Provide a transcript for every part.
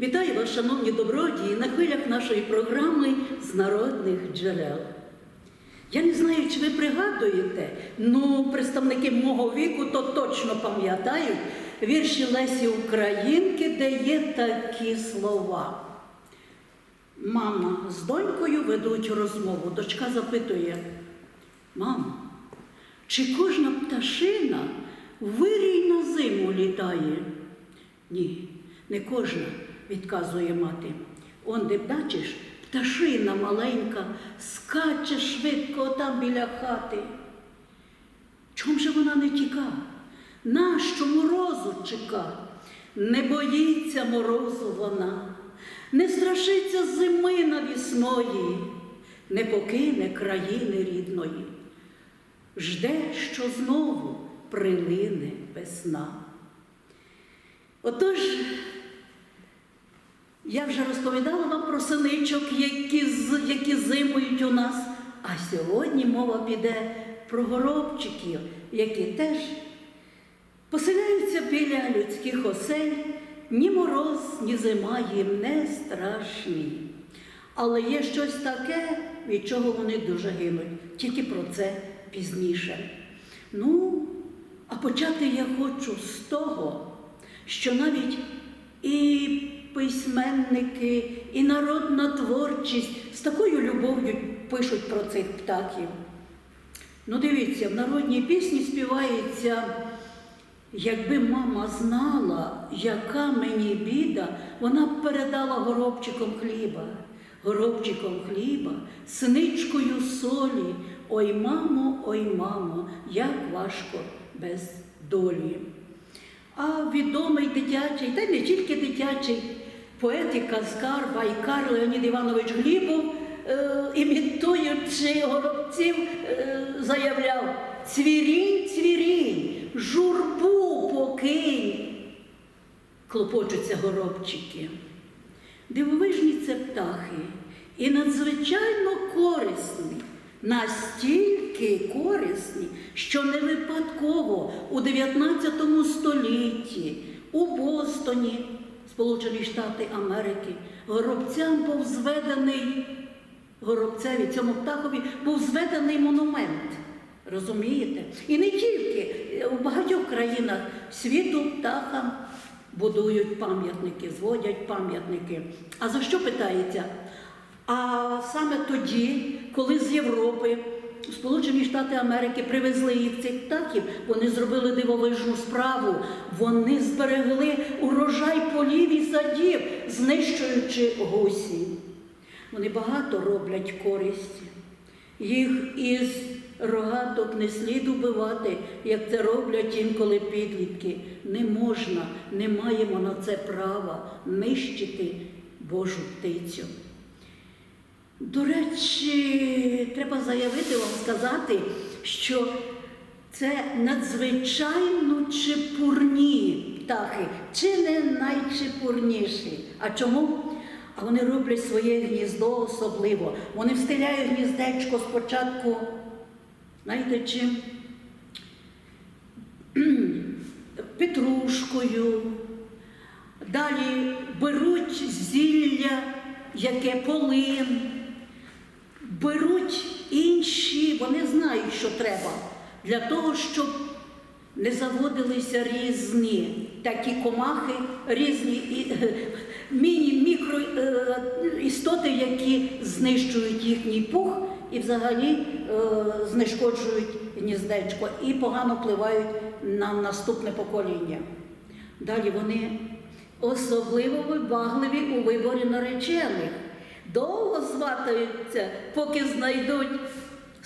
Вітаю вас, шановні добродії, на хвилях нашої програми з народних джерел. Я не знаю, чи ви пригадуєте, ну, представники мого віку то точно пам'ятають вірші Лесі Українки, де є такі слова. Мама з донькою ведуть розмову. Дочка запитує: Мамо, чи кожна пташина вирій на зиму літає? Ні, не кожна, відказує мати. Он де бачиш, пташина маленька, скаче швидко там біля хати. Чом же вона не тіка? Нащо морозу чека? Не боїться морозу вона, не страшиться зими навісної, не покине країни рідної. Жде, що знову прилине весна. Отож, я вже розповідала вам про синичок, які, які зимують у нас. А сьогодні мова піде про горобчиків, які теж поселяються біля людських осель. Ні мороз, ні зима їм не страшні. Але є щось таке, від чого вони дуже гинуть. Тільки про це пізніше. Ну, а почати я хочу з того, що навіть і письменники, і народна творчість з такою любов'ю пишуть про цих птахів. Ну, дивіться, в народній пісні співається, якби мама знала, яка мені біда, вона б передала горобчиком хліба, горобчиком хліба, синичкою солі. Ой, мамо, ой, мамо, як важко без долі. А відомий дитячий, та не тільки дитячий, поет і казкар Байкар Леонід Іванович Глібов, е, імітуючи горобців, е, заявляв: цвірінь, цвірінь, журбу покинь. Клопочуться горобчики. Дивовижні це птахи і надзвичайно корисні, настільки корисні, що не випадково у 19 столітті у Бостоні, Сполучені Штати Америки, горобцям був зведений, горобцеві, цьому птахові був зведений монумент. Розумієте? І не тільки у багатьох країнах світу птахам будують пам'ятники, зводять пам'ятники. А за що питається? А саме тоді, коли з Європи в Сполучені Штати Америки привезли їх цих птахів, вони зробили дивовижну справу. Вони зберегли урожай полів і садів, знищуючи гусі. Вони багато роблять користі. Їх із рогаток не слід убивати, як це роблять інколи підлітки. Не можна, не маємо на це права нищити Божу птицю. До речі, треба заявити вам, сказати, що це надзвичайно чепурні птахи, чи не найчепурніші. А чому? А вони роблять своє гніздо особливо. Вони встиляють гніздечко спочатку, знаєте чим? Петрушкою. Далі беруть зілля, яке полин, беруть інші, вони знають, що треба, для того, щоб не заводилися різні такі комахи, різні міні-мікро е, які знищують їхній пух і взагалі е, знешкоджують гніздечко і погано впливають на наступне покоління. Далі вони особливо вибагливі у виборі наречених. Довго сватаються, поки знайдуть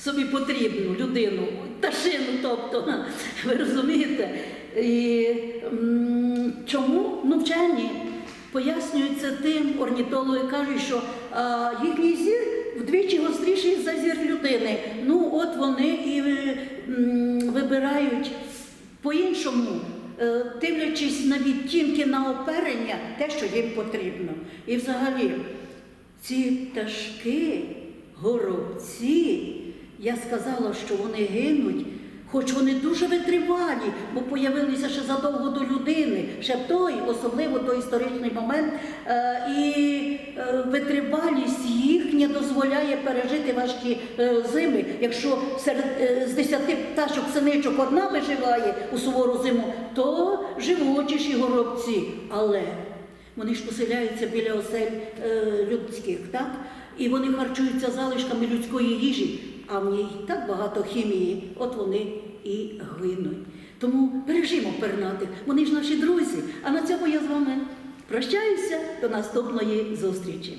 собі потрібну людину, пташину, тобто, ви розумієте? І чому ну, вчені пояснюються тим, орнітологи кажуть, що а, їхній зір вдвічі гостріший за зір людини. Ну, от вони і вибирають по-іншому, е, дивлячись на відтінки на оперення, те, що їм потрібно. І взагалі, ці пташки, горобці, я сказала, що вони гинуть, Хоч вони дуже витривалі, бо появилися ще задовго до людини, ще той, особливо той історичний момент, е, і е, витривалість їхня дозволяє пережити важкі е, зими. Якщо серед з десяти пташок синичок одна виживає у сувору зиму, то живучіші горобці. Але вони ж поселяються біля осель людських, так? І вони харчуються залишками людської їжі, а в ній так багато хімії, от вони і гинуть. Тому бережімо пернатих, вони ж наші друзі. А на цьому я з вами прощаюся до наступної зустрічі.